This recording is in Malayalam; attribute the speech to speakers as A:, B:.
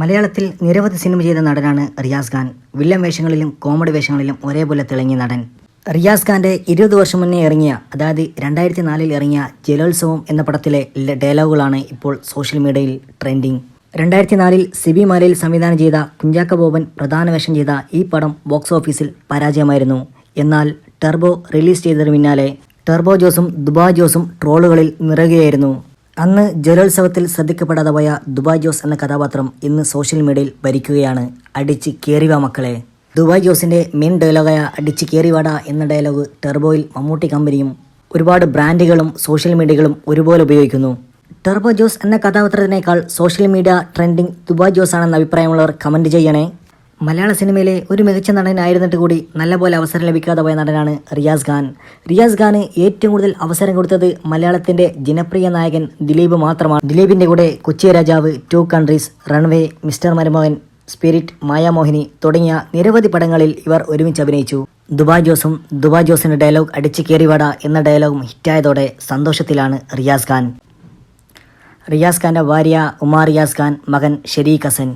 A: മലയാളത്തിൽ നിരവധി സിനിമ ചെയ്ത നടനാണ് റിയാസ് ഖാൻ. വില്ലൻ വേഷങ്ങളിലും കോമഡി വേഷങ്ങളിലും ഒരേപോലെ തിളങ്ങിയ നടൻ. റിയാസ് ഖാന്റെ ഇരുപത് വർഷം മുന്നേ ഇറങ്ങിയ അതായത് രണ്ടായിരത്തി നാലിൽ ഇറങ്ങിയ ജലോത്സവം എന്ന പടത്തിലെ ഡയലോഗുകളാണ് ഇപ്പോൾ സോഷ്യൽ മീഡിയയിൽ ട്രെൻഡിങ്. രണ്ടായിരത്തി നാലിൽ സിബി മാലയിൽ സംവിധാനം ചെയ്ത കുഞ്ചാക്ക ബോബൻ പ്രധാന വേഷം ചെയ്ത ഈ പടം ബോക്സ് ഓഫീസിൽ പരാജയമായിരുന്നു. എന്നാൽ ടെർബോ റിലീസ് ചെയ്തതിന് പിന്നാലെ ടെർബോ ജോസും ദുബാ ജോസും ട്രോളുകളിൽ നിറയുകയായിരുന്നു. അന്ന് ജലോത്സവത്തിൽ ശ്രദ്ധിക്കപ്പെടാതെ പോയ ദുബായ് ജോസ് എന്ന കഥാപാത്രം ഇന്ന് സോഷ്യൽ മീഡിയയിൽ ഭരിക്കുകയാണ്. അടിച്ച് കയറിവ മക്കളെ. ദുബായ് ജോസിന്റെ മെയിൻ ഡയലോഗായ അടിച്ച് കയറിവാട എന്ന ഡയലോഗ് ടെർബോയിൽ മമ്മൂട്ടി കമ്പനിയും ഒരുപാട് ബ്രാൻഡുകളും സോഷ്യൽ മീഡിയകളും ഒരുപോലെ ഉപയോഗിക്കുന്നു. ടെർബോ ജോസ് എന്ന കഥാപാത്രത്തിനേക്കാൾ social media trending Dubai Jose ആണെന്ന അഭിപ്രായമുള്ളവർ കമന്റ് ചെയ്യണേ. മലയാള സിനിമയിലെ ഒരു മികച്ച നടനായിരുന്നിട്ട് കൂടി നല്ലപോലെ അവസരം ലഭിക്കാതെ പോയ നടനാണ് റിയാസ് ഖാൻ. റിയാസ് ഖാന് ഏറ്റവും കൂടുതൽ അവസരം കൊടുത്തത് മലയാളത്തിന്റെ ജനപ്രിയ നായകൻ ദിലീപ് മാത്രമാണ്. ദിലീപിന്റെ കൂടെ Kochi Rajavu two countries runway mister Marumakan spirit Mayamohini തുടങ്ങിയ നിരവധി പടങ്ങളിൽ ഇവർ ഒരുമിച്ച് അഭിനയിച്ചു. ദുബായ് ജോസും ദുബായ് ജോസിന്റെ ഡയലോഗ് അടിച്ചു കയറിവാട എന്ന ഡയലോഗും ഹിറ്റായതോടെ സന്തോഷത്തിലാണ് റിയാസ് ഖാൻ. റിയാസ് ഖാന്റെ ഭാര്യ ഉമാ റിയാസ് ഖാൻ മകൻ ഷെരീഖ് ഹസൻ.